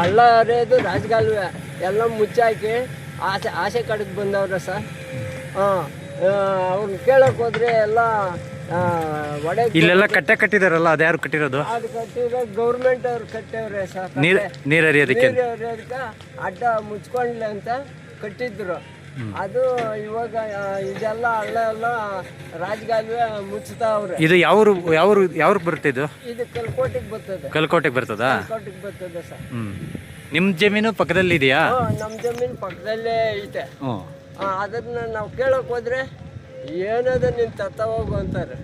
ಹಳ್ಳ ಹರಿಯೋದು ರಾಜಗಾಲುವೆ. ಎಲ್ಲ ಮುಚ್ಚಾಕಿ ಆಸೆ ಆಸೆ ಕಡೆಗೆ ಬಂದವ್ರೆ ಸರ್. ಹಾಂ ಅವ್ರನ್ನ ಕೇಳಕ್ಕೆ ಹೋದ್ರೆ ಎಲ್ಲ ಒಡೆ ಇಲ್ಲೆಲ್ಲ ಕಟ್ಟೆ ಕಟ್ಟಿದಾರಲ್ಲ ಅದ್ಯಾರು ಕಟ್ಟಿರೋದು? ಅದು ಕಟ್ಟಿರೋ ಗೌರ್ಮೆಂಟ್ ಅವ್ರು ಕಟ್ಟವ್ರೆ ಸರ್ ನೀರ್ ನೀರು ಹರಿಯೋದಕ್ಕೆ. ನೀರು ಹರಿಯೋದಕ್ಕೆ ಅಡ್ಡ ಮುಚ್ಕೊಂಡ್ಲಿ ಅಂತ ಕಟ್ಟಿದ್ರು. ಅದು ಇವಾಗ ಇದೆಲ್ಲ ಹಳ್ಳ ಎಲ್ಲ ರಾಜಗಾಲುವೆ ಮುಚ್ಚತಾವ್ರೆ. ಇದು ಯಾವರು ಯಾವ್ರು ಯಾವ್ರು ಬರುತ್ತೆ ಇದು? ಇದು ಕಲ್ಕೋಟಿಗೆ ಬರ್ತದೆ. ಕಲ್ಕೋಟೆಗೆ ಬರ್ತದಾ? ಕಲ್ಕೋಟಿಗೆ ಬರ್ತದೆ ಸರ್. ಹ್ಮ್. ನಿಮ್ ಜಮೀನು ಪಕ್ಕದಲ್ಲಿ ಇದೆಯಾ ನಮ್ಮ ಜಮೀನು ಪಕ್ಕದಲ್ಲೇ ಐತೆ. ಅದನ್ನ ನಾವು ಕೇಳಕ್ ಹೋದ್ರೆ ಏನದ ನಿನ್ ತತ್ತ ಹೋಗು ಅಂತಾರೆ.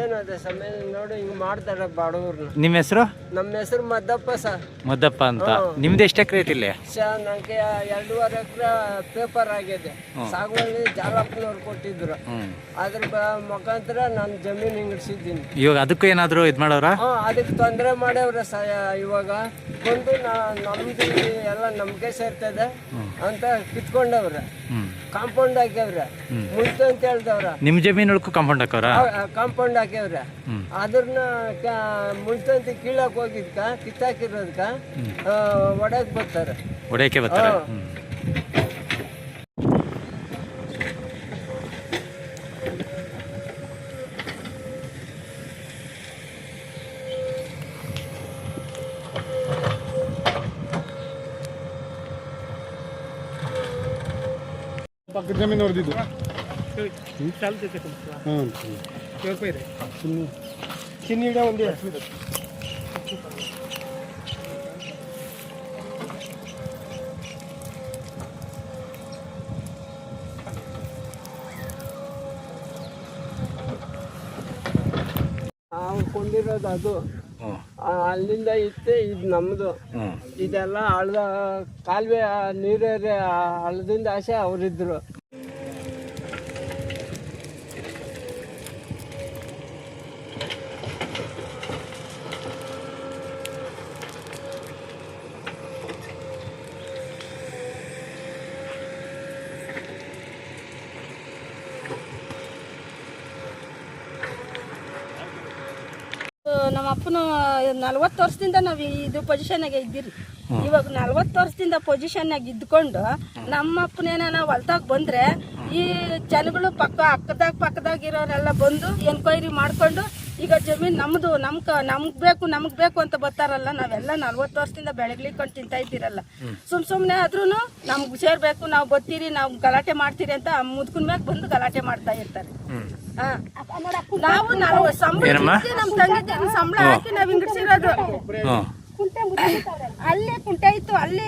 ಏನದ ಸಮಯ ನೋಡಿ ಹಿಂಗ್ ಮಾಡ್ತಾರೆ ಬಡವ್ರನ್ನ ನಿಮ್ಮ ಹೆಸರು? ನಮ್ಮ ಹೆಸರು ಮದ್ದಪ್ಪ ಸರ್ ಮದ್ದಪ್ಪ ಅಂತ. ನಿಮ್ದು ಎಷ್ಟು ಎಕರೆ ಐತಿ ಇಲ್ಲಿ? ಸ ನಂಗೆ ಎರಡೂವರೆ ಎಕರೆ ಪೇಪರ್ ಆಗಿದೆ. ಸಾಗುವಳಿ ಜಾಲಪ್ಪನವ್ರು ಕೊಟ್ಟಿದ್ರು. ಹ್ಮ್. ಅದ್ರ ಬ ಮುಖಾಂತರ ನಾನು ಜಮೀನು ಹಿಂಗಿಡ್ಸಿದ್ದೀನಿ ಇವಾಗ ಅದಕ್ಕೂ ಏನಾದ್ರು ಇದ್ ಮಾಡವ್ರ ಹಾ ಅದಕ್ಕೆ ತೊಂದರೆ ಮಾಡ್ಯವ್ರ ಸ ಇವಾಗ. ಬಂದು ನಾ ನಮ್ದು ಎಲ್ಲ ನಮ್ಗೆ ಸೇರ್ತದೆ ಅಂತ ಕಿತ್ಕೊಂಡವ್ರ. ಕಾಂಪೌಂಡ್ ಹಾಕ್ಯವ್ರ. ಮುಂಚೆ ಅಂತ ಹೇಳ್ದವ್ರ. ನಿಮ್ ಜಮೀನು ಕಾಂಪೌಂಡ್ ಹಾಕವ್ರ? ಕಾಂಪೌಂಡ್ ಹಾಕ್ಯವ್ರೆ ಅದ್ರನ್ನ ಅಂತ ಕೀಳಕ್ ಹೋಗಿದ್ಕ ಕಿತ್ತಾಕಿರೋದ್ಕ ಒಡಕ್ ಬರ್ತಾರೆ. ಹೊಡೆಯಕ್ಕೆ ಬರ್ತಾರೆ. ಪಕ್ಕದ ಜಮೀನು ಹೊಡೆದಿದ್ದು ಒಂದೇ. ನಾವು ಕೊಂಡಿರೋದು ಅದು. ಅಲ್ಲಿಂದ ಇತ್ತೆ ಇದು ನಮ್ಮದು ಇದೆಲ್ಲ ಅಳ್ದ ಕಾಲುವೆ ನೀರೇರಿ ಹಳ್ಳದಿಂದ ಆಸೆ ಅವರಿದ್ರು ನಮ್ಮ ಅಪ್ಪನು ನಲ್ವತ್ತು ವರ್ಷದಿಂದ ನಾವು ಇದು ಪೊಸಿಷನ್ನಾಗೆ ಇದ್ದೀರಿ. ಇವಾಗ ನಲ್ವತ್ತು ವರ್ಷದಿಂದ ಪೊಸಿಷನ್ನಾಗ ಇದ್ಕೊಂಡು ನಮ್ಮ ಅಪ್ಪನೇನ ನಾವು ಹೊಲ್ತಾಗ ಬಂದ್ರೆ ಈ ಜನಗಳು ಪಕ್ಕ ಅಕ್ಕದಾಗ ಪಕ್ಕದಾಗ ಇರೋರೆಲ್ಲ ಬಂದು ಎನ್ಕ್ವೈರಿ ಮಾಡ್ಕೊಂಡು ಈಗ ಜಮೀನು ನಮ್ದು ನಮ್ ಕ ನಮ್ಗ್ ಬೇಕು ನಮ್ಗೆ ಬೇಕು ಅಂತ ಬರ್ತಾರಲ್ಲ ನಾವೆಲ್ಲ ನಲ್ವತ್ತು ವರ್ಷದಿಂದ ಬೆಳಗ್ಲಿಕೊಂಡು ತಿಂತಾ ಇದ್ದೀರಲ್ಲ. ಸುಮ್ ಸುಮ್ಮನೆ ಆದ್ರೂ ನಮ್ಗ್ ಸೇರ್ಬೇಕು ನಾವು ಬರ್ತೀರಿ ನಾವು ಗಲಾಟೆ ಮಾಡ್ತೀರಿ ಅಂತ ಮುದ್ಕುನ್ ಮ್ಯಾಗ ಬಂದು ಗಲಾಟೆ ಮಾಡ್ತಾ ಇರ್ತಾರೆ. ಹಾ. ನಾವು ನಾವು ಸಂಬಳ ತಂಗಿದ್ದ ಸಂಬಳ ಹಾಕಿ ನಾವ್ ಹಿಂಗಿಡ್ಸಿರೋದು ಅಲ್ಲೇ ಕುಂಟೆ ಇತ್ತು ಅಲ್ಲಿ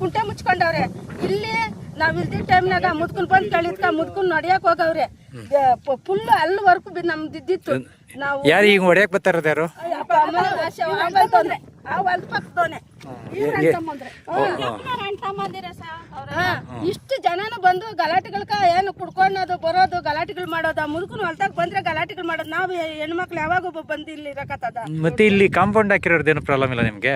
ಕುಂಟೆ ಮುಚ್ಕೊಂಡವ್ರೆ. ಇಲ್ಲಿ ನಾವ್ ಇಲ್ದಿ ಟೈಮ್ನಾಗ ಮುದ್ಕೊಂಡ್ ಬಂದ್ ಕಳಿದ್ಕ ಮುದ್ಕೊಂಡ್ ನಡಿಯಕ್ ಹೋಗವ್ರೆ. ಫುಲ್ ಅಲ್ಲಿವರೆಗೂ ಬಿ ನಮ್ದು ಇದ್ದಿತ್ತು ನಾವು ಯಾರು ಈಗ ಹೊಡೆಯಕ್ ಬರ್ತಾರ ಯಾರು? ಆ ಒಂದು ಪಕ್ಕದವನೆ. ಇಷ್ಟು ಜನನು ಬಂದು ಗಲಾಟೆಗಳ್ಕ ಏನು ಕುಡ್ಕೊಳ್ಳೋದು ಬರೋದು ಗಲಾಟೆಗಳು ಮಾಡೋದ ಮುದುಕನು ಹೊಲ್ದಾಗ ಬಂದ್ರೆ ಗಲಾಟೆಗಳು ಮಾಡೋದು. ನಾವು ಹೆಣ್ಮಕ್ಳು ಯಾವಾಗ ಒಬ್ಬ ಬಂದು ಇಲ್ಲಿ ಇರಕತ್ತದ? ಮತ್ತೆ ಇಲ್ಲಿ ಕಾಂಪೌಂಡ್ ಹಾಕಿರೋದೇನು ಪ್ರಾಬ್ಲಮ್ ಇಲ್ಲ ನಿಮ್ಗೆ?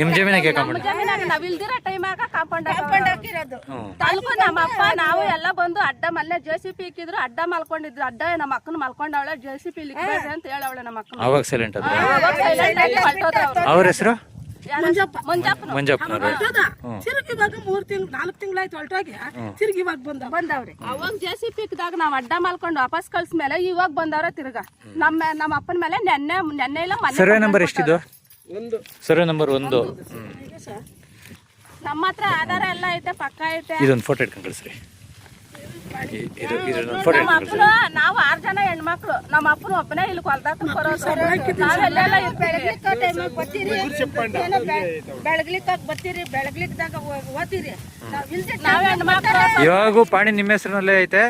ನಿಮ್ ಜಮೀನಾಗೆ ಕಾಂಪೌಂಡ್ ನಾವ್ ಇಲ್ದಿರೋ ಟೈಮಾಗ ಕಾಂಪೌಂಡ್ ಹಾಕಿರೋದು. ತಲ್ಕು ನಮ್ಮ ಅಪ್ಪ ನಾವು ಎಲ್ಲ ಬಂದು ಅಡ್ಡ ಮಲ್ಲೆ ಜೆ ಸಿ ಪಿ ಇಕ್ಕಿದ್ರು ಅಡ್ಡ ಮಲ್ಕೊಂಡಿದ್ರು. ಅಡ್ಡ ನಮ್ಮ ಅಕ್ಕನ ಮಲ್ಕೊಂಡವಳೆ ಜೆ ಸಿ ಪಿ ಅಂತ ಹೇಳವಳೆ ನಮ್ಮ ಅಕ್ಕನ ಅವಾಗ ಸೈಲೆಂಟ್ ಅದ? ಅವ್ರು. ಹೆಸರು? ಮಂಜಪ್ಪ. ಮಂಜಪ್ಪನು ಮಂಜಪ್ಪನವ್ರು. ತಿರುಗಿ ಇವಾಗ ಮೂರ್ ತಿಂಗ್ ನಾಲ್ಕು ತಿಂಗಳಾಯ್ತು ಹೊರಟೋಗಿ ತಿರುಗಿ ಇವಾಗ ಬಂದ ಬಂದವ್ರಿ. ಅವಾಗ ಜೆ ಸಿ ನಾವ್ ಅಡ್ಡ ಮಾಡ್ಕೊಂಡು ವಾಪಸ್ ಕಳ್ಸ್ಮೇಲೆ ಇವಾಗ ಬಂದವ್ರ ತಿರ್ಗ. ನಮ್ಮ ನಮ್ಮ ಅಪ್ಪನ ಮೇಲೆ ನೆನ್ನೆ ನೆನ್ನೆ ಇಲ್ಲ ಸರ್ವೆ ನಂಬರ್ ಎಷ್ಟಿದು? ಸರ್ವೆ ನಂಬರ್ ಒಂದು. ನಮ್ಮ ಹತ್ರ ಆಧಾರ ಎಲ್ಲ ಐತೆ ಪಕ್ಕ ಐತೆ. ಇದೊಂದು ಫೋಟೋ ಇಟ್ಕೊಂಡು ಕಳಿಸ್ರಿ. ಇ- ಇದು ಇದೊಂದು ಫೋಟೋ ನಮ್ಮ ಅಪ್ಪನ ನಾವು ಆರು ಜನ ಹೆಣ್ಮಕ್ಳು. ನಮ್ಮ ಅಪ್ಪನ ಒಬ್ಬನೇ ಇಲ್ಲಿ ಬರೋದು. ನಾವೆಲ್ಲೆಲ್ಲ ಬೆಳಗ್ಲಿಕ್ಕ ಬರ್ತೀರಿ. ಬೆಳಗ್ಲಿಕ್ದಾಗ ನಾವು ನಾವ್ ಹೆಣ್ಮಕ್ಳು ಇವಾಗೂ ಪಾಣಿ ನಿಮ್ಮ ಹೆಸರಿನಲ್ಲೇ ಐತೆ.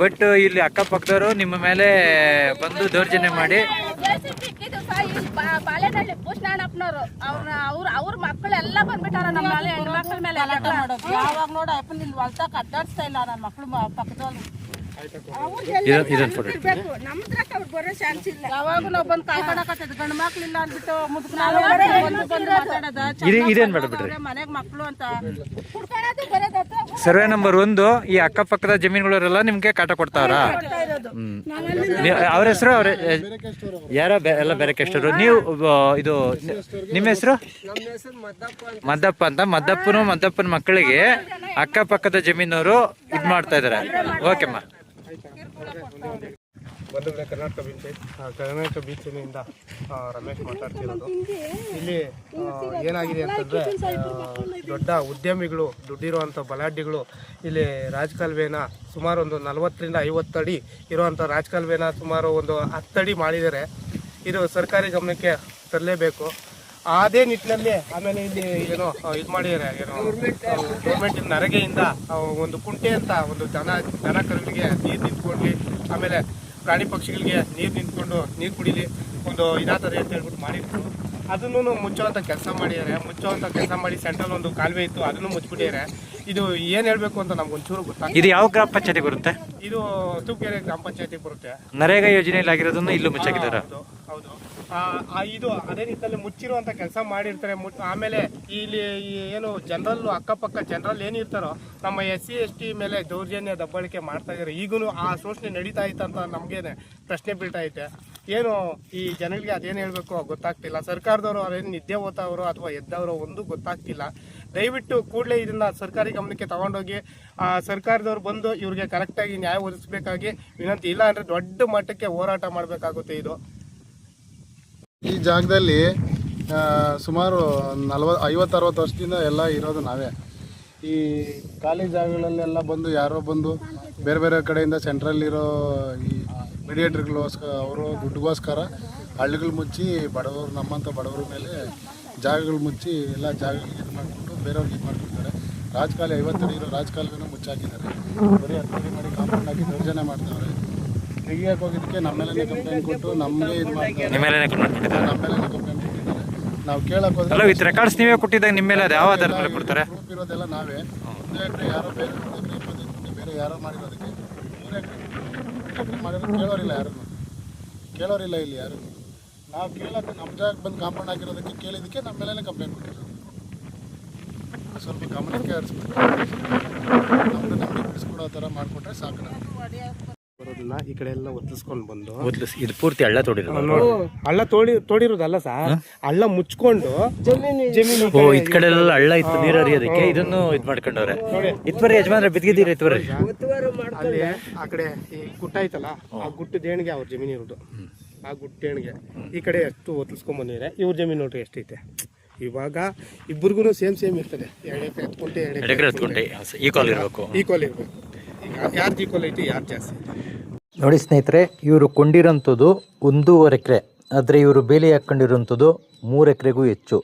ಬಟ್ ಇಲ್ಲಿ ಅಕ್ಕಪಕ್ಕದವರು ನಿಮ್ಮ ಮೇಲೆ ಬಂದು ದೌರ್ಜನ್ಯ ಮಾಡಿ ಬಾಳೆನಹಳ್ಳಿ ಭೂಷಣಪ್ಪನವರು ಅವ್ರ ಅವ್ರ ಅವ್ರ ಮಕ್ಕಳೆಲ್ಲ ಬಂದ್ಬಿಟ್ಟಾರ ನಮ್ಮ ಮೇಲೆ ಮಕ್ಕಳ ಮೇಲೆ ಎಲ್ಲ. ಯಾವಾಗ ನೋಡ ಅಪ್ಪ ನಿಲ್ ಹೊಲ್ತಾಕ ಅಡ್ಡಾಡ್ಸ್ತಾ ಇಲ್ಲ ನನ್ನ ಮಕ್ಕಳು ಇಲ್ಲ ಯಾವಾಗ ನಾವು ಬಂದು ಕಾಯ್ಕೊಳಕತ್ತದ ಗಂಡ್ ಮಕ್ಳು ಇಲ್ಲ ಅಂದ್ಬಿಟ್ಟು ಮುದುಕ ಮನೆಗ್ ಮಕ್ಳು ಅಂತ. ಕುಡ್ಕೊಳ್ಳೋದು ಬರೋದು. ಹತ್ರ ಸರ್ವೆ ನಂಬರ್ ಒಂದು ಈ ಅಕ್ಕಪಕ್ಕದ ಜಮೀನುಗಳವರೆಲ್ಲ ನಿಮ್ಗೆ ಕಾಟ ಕೊಡ್ತಾವ್ರಾ ಹ್ಮ್. ಅವ್ರ ಹೆಸರು ಅವ್ರ ಯಾರ ಎಲ್ಲ ಬೇರೆ ಕೆಸ್ಟರು ನೀವು ಇದು ನಿಮ್ಮ ಹೆಸರು? ಮದ್ದಪ್ಪ ಅಂತ. ಮದ್ದಪ್ಪನು ಮದ್ದಪ್ಪನ ಮಕ್ಕಳಿಗೆ ಅಕ್ಕಪಕ್ಕದ ಜಮೀನವರು ಇದು ಮಾಡ್ತಾ ಇದಾರೆ. ಓಕೆಮ್ಮ ಬಂಧುಗಳೇ ಕರ್ನಾಟಕ ಬೀಚ್ ಕರ್ನಾಟಕ ಬೀಚಿನಿಂದ ರಮೇಶ್ ಮಾತಾಡ್ತಿರೋದು. ಇಲ್ಲಿ ಏನಾಗಿದೆ ಅಂತಂದ್ರೆ ದೊಡ್ಡ ಉದ್ಯಮಿಗಳು, ದುಡ್ಡಿರುವಂಥ ಬಲಾಢ್ಯಗಳು, ಇಲ್ಲಿ ರಾಜಕಾಲುವೆನ ಸುಮಾರು ಒಂದು ನಲವತ್ತರಿಂದ ಐವತ್ತು ಅಡಿ ಇರುವಂಥ ರಾಜಕಾಲುವೆನ ಸುಮಾರು ಒಂದು ಹತ್ತಡಿ ಮಾಡಿದ್ದಾರೆ. ಇದು ಸರ್ಕಾರಿ ಗಮನಕ್ಕೆ ತರಲೇಬೇಕು. ಅದೇ ನಿಟ್ಟಿನಲ್ಲಿ ಆಮೇಲೆ ಇಲ್ಲಿ ಏನೋ ಇದು ಮಾಡಿದ್ದಾರೆ, ಏನೋ ಗೌರ್ಮೆಂಟ್ ನರಗೆಯಿಂದ ಒಂದು ಕುಂಟೆ ಅಂತ ಒಂದು ದನ ದನ ನೀರು ನಿಂತ್ಕೊಂಡು ಆಮೇಲೆ ಪ್ರಾಣಿ ಪಕ್ಷಿಗಳಿಗೆ ನೀರು ನಿಂತ್ಕೊಂಡು ನೀರು ಕುಡಿಲಿ ಒಂದು ಇದಾತದೆ ಅಂತ ಹೇಳ್ಬಿಟ್ಟು ಮಾಡಿದ್ರು. ಅದನ್ನು ಮುಚ್ಚುವಂಥ ಕೆಲಸ ಮಾಡಿದ್ದಾರೆ. ಮುಚ್ಚುವಂಥ ಕೆಲಸ ಮಾಡಿ ಸೆಂಟ್ರಲ್ ಒಂದು ಕಾಲುವೆ ಇತ್ತು, ಅದನ್ನು ಮುಚ್ಚಿಬಿಟ್ಟಿದ್ದಾರೆ. ಇದು ಏನು ಹೇಳಬೇಕು ಅಂತ ನಮ್ಗೊಂಚೂರು ಗೊತ್ತಾಗ ಇದು ಯಾವ ಗ್ರಾಮ ಪಂಚಾಯತಿ ಬರುತ್ತೆ? ಇದು ತೂಕೆರೆ ಗ್ರಾಮ ಪಂಚಾಯತಿ ಬರುತ್ತೆ. ನರೇಗಾ ಯೋಜನೆಯಲ್ಲಿ ಆಗಿರೋದನ್ನು ಇಲ್ಲೂ ಮುಚ್ಚಾಕಿದಾರ? ಹೌದು ಹೌದು. ಆ, ಆ, ಇದು ಅದೇ ರೀತಿಯಲ್ಲಿ ಮುಚ್ಚಿರುವಂತ ಕೆಲಸ ಮಾಡಿರ್ತಾರೆ. ಮುಟ್ ಆಮೇಲೆ ಇಲ್ಲಿ ಈ ಏನು ಜನರಲ್ ಅಕ್ಕಪಕ್ಕ ಜನರಲ್ ಏನಿರ್ತಾರೋ ನಮ್ಮ ಎಸ್ ಸಿ ಎಸ್ ಟಿ ಮೇಲೆ ದೌರ್ಜನ್ಯ ದಬ್ಬಳಿಕೆ ಮಾಡ್ತಾ ಇದಾರೆ. ಈಗೂ ಆ ಶೋಷಣೆ ನಡೀತಾ ಇತ್ತು ಅಂತ ನಮಗೇನೆ ಪ್ರಶ್ನೆ ಬೀಳ್ತಾ ಐತೆ. ಏನು ಈ ಜನಗಳಿಗೆ ಅದೇನು ಹೇಳಬೇಕು ಗೊತ್ತಾಗ್ತಿಲ್ಲ. ಸರ್ಕಾರದವರು ಅದೇನು ನಿದ್ದೆ ಓದ್ತಾವ್ರೋ ಅಥವಾ ಎದ್ದವರು ಒಂದು ಗೊತ್ತಾಗ್ತಿಲ್ಲ. ದಯವಿಟ್ಟು ಕೂಡಲೇ ಇದನ್ನ ಸರ್ಕಾರಿ ಗಮನಕ್ಕೆ ತಗೊಂಡೋಗಿ, ಆ, ಸರ್ಕಾರದವ್ರು ಬಂದು ಇವ್ರಿಗೆ ಕರೆಕ್ಟಾಗಿ ನ್ಯಾಯ ಒದಗಿಸ್ಬೇಕಾಗಿ ವಿನಂತಿ. ಇಲ್ಲ ಅಂದರೆ ದೊಡ್ಡ ಮಟ್ಟಕ್ಕೆ ಹೋರಾಟ ಮಾಡಬೇಕಾಗುತ್ತೆ ಇದು. ಈ ಜಾಗದಲ್ಲಿ ಸುಮಾರು ನಲ್ವತ್ತು ಐವತ್ತು ಅರವತ್ತು ವರ್ಷದಿಂದ ಎಲ್ಲ ಇರೋದು ನಾವೇ. ಈ ಖಾಲಿ ಜಾಗಗಳಲ್ಲೆಲ್ಲ ಬಂದು ಯಾರೋ ಬಂದು ಬೇರೆ ಬೇರೆ ಕಡೆಯಿಂದ ಸೆಂಟ್ರಲ್ಲಿರೋ ಈ ಮೀಡಿಯೇಟ್ರ್ಗೋಸ್ಕರ ಅವರು ದುಡ್ಡುಗೋಸ್ಕರ ಹಳ್ಳಿಗಳು ಮುಚ್ಚಿ ಬಡವರು ನಮ್ಮಂಥ ಬಡವರ ಮೇಲೆ ಜಾಗಗಳು ಮುಚ್ಚಿ ಎಲ್ಲ ಜಾಗಗಳಿಗೆ ಇದು ಮಾಡಿಕೊಂಡು ಬೇರೆಯವ್ರಿಗೆ ಇದು ಮಾಡ್ತಿರ್ತಾರೆ ರಾಜಕಾಲಿ ಐವತ್ತಡಿ ಇರೋ ರಾಜಕಾಲುವೆನೂ ಮುಚ್ಚಾಕಿದ್ದಾರೆ. ಬರೀ ಹತ್ತು ಮಾಡಿ ಕಾಂಪೌಂಡ್ ಹಾಕಿ ದೌರ್ಜನ್ಯ ಮಾಡ್ತಾವ್ರೆ. ತೆಗಿಯಕ್ಕೆ ಹೋಗಿದ್ದಕ್ಕೆ ನಮ್ಮೇಲೆ ಕಂಪ್ಲೇಂಟ್ ಕೊಟ್ಟು ನಮಗೆ ಇದು ಮಾಡ್ತಾರೆ. ನಮ್ಮೆಲ್ಲೇ ನಮ್ಮೇಲೆ ಕಂಪ್ಲೇಂಟ್ ಕೊಟ್ಟಿದ್ದಾರೆ? ನಾವು ಕೇಳಕ್ಕೆ ಹೋದ್ರೆ ವಿತ್ ರೆಕಾರ್ಡ್ಸ್ ನೀವೇ ಕೊಟ್ಟಿದ್ದಾಗ ನಿಮ್ಮ ಮೇಲೆ ಅದು ಯಾವ ಆಧಾರದ ಮೇಲೆ ಕೊಡ್ತಾರೆ? ಗ್ರೂಪ್ ಇರೋದೆಲ್ಲ ನಾವೇ. ಒಂದು ಎಕರೆ ಯಾರೋ ಬೇರೆ ಇಪ್ಪತ್ತೈದು ಬೇರೆ ಯಾರೋ ಮಾಡಿರೋದಕ್ಕೆ. ಮೂರು ಎಕರೆ ಎಕರೆ ಮಾಡಿರೋ ಕೇಳೋರಿಲ್ಲ ಯಾರು ಕೇಳೋರಿಲ್ಲ ಇಲ್ಲಿ ಯಾರು. ನಾವು ಕೇಳಕ್ಕೆ ನಮ್ಮ ಜಾಗಕ್ಕೆ ಬಂದು ಕಾಂಪೌಂಡ್ ಹಾಕಿರೋದಕ್ಕೆ ಕೇಳಿದ್ದಕ್ಕೆ ನಮ್ಮ ಮೇಲೆ ಕಂಪ್ಲೇಂಟ್ ಕೊಟ್ಟಿರೋದು. ಸ್ವಲ್ಪ ಗಮನಕ್ಕೆ ಹರಿಸ್ಬೇಕು ನಮ್ದು ನಮಗೆ ಬಿಡಿಸ್ಕೊಡೋ ಥರ ಮಾಡಿಕೊಟ್ರೆ ಸಾಕು ನಮಗೆ ಬರೋದನ್ನ ಈ ಕಡೆ ಎಲ್ಲ ಒತ್ತಿಸ್ಕೊಂಡು ಬಂದು. ಇದು ಪೂರ್ತಿ ಹಳ್ಳ ತೋಡಿರೋದು. ಹಳ್ಳ ತೋಡಿ ತೋಡಿರೋದಲ್ಲ ಸರ್? ಹಳ್ಳ ಮುಚ್ಕೊಂಡು ಜಮೀನು ಓ ಇದ್ ಕಡೆ ಎಲ್ಲ ಹಳ್ಳ ಇತ್ತು ನೀರು ಹರಿಯೋದಕ್ಕೆ. ಇದನ್ನು ಇದ್ ಮಾಡ್ಕೊಂಡವ್ರೆ. ಇತ್ವರಿ ಯಜಮಾನ್ರೆ ಬಿದ್ದಿದ್ದೀರಿ ಇತ್ವರಿ ಅಲ್ಲಿ ಆ ಕಡೆ ಈ ಗುಟ್ಟ ಐತಲ್ಲ ಆ ಗುಟ್ಟ ದೇಣಿಗೆ ಅವ್ರ ಜಮೀನು ಇರೋದು. ಆ ಗುಟ್ಟೇಣಿಗೆ ಈ ಕಡೆ ಎಷ್ಟು ಒತ್ತಿಸ್ಕೊಂಡ್ ಬಂದಿದ್ದಾರೆ ಇವ್ರ ಜಮೀನು ನೋಡ್ರಿ ಎಷ್ಟೈತೆ. ಇವಾಗ ಇಬ್ಬರಿಗೂ ಸೇಮ್ ಸೇಮ್ ಇರ್ತದೆ. ಎರಡು ಎಕರೆ ಎತ್ಕೊಂಡೆ ಎರಡು ಎಕರೆ ಹತ್ಕೊಂಡೆ. ಈ ಇರಬೇಕು. ಈಕ್ವಲ್ ಇರಬೇಕು. ಯಾರ್ದು ಈಕ್ವಲ್ ಐತಿ ಯಾರು ಜಾಸ್ತಿ ನೋಡಿ ಸ್ನೇಹಿತರೆ, ಇವರು ಕೊಂಡಿರೋಂಥದ್ದು ಒಂದೂವರೆ ಎಕರೆ. ಆದರೆ ಇವರು ಬೇಲಿ ಹಾಕ್ಕೊಂಡಿರೋಂಥದ್ದು ಮೂರು ಎಕರೆಗೂ ಹೆಚ್ಚು.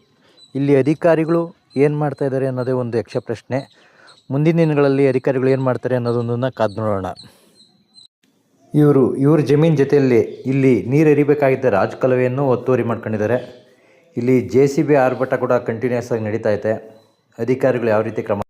ಇಲ್ಲಿ ಅಧಿಕಾರಿಗಳು ಏನು ಮಾಡ್ತಾ ಇದ್ದಾರೆ ಅನ್ನೋದೇ ಒಂದು ಯಕ್ಷ ಪ್ರಶ್ನೆ. ಮುಂದಿನ ದಿನಗಳಲ್ಲಿ ಅಧಿಕಾರಿಗಳು ಏನು ಮಾಡ್ತಾರೆ ಅನ್ನೋದೊಂದನ್ನು ಕಾದು ನೋಡೋಣ. ಇವರು, ಇವ್ರ ಜಮೀನು ಜೊತೆಯಲ್ಲಿ ಇಲ್ಲಿ ನೀರು ಎರಿಬೇಕಾಗಿದ್ದ ರಾಜಕಲವೆಯನ್ನು ಒತ್ತುವರಿ ಮಾಡ್ಕೊಂಡಿದ್ದಾರೆ. ಇಲ್ಲಿ ಜೆ ಸಿ ಬಿ ಆರ್ಭಟ ಕೂಡ ಕಂಟಿನ್ಯೂಸ್ ಆಗಿ ನಡೀತಾ ಇದೆ ಅಧಿಕಾರಿಗಳು ಯಾವ ರೀತಿ ಕ್ರಮ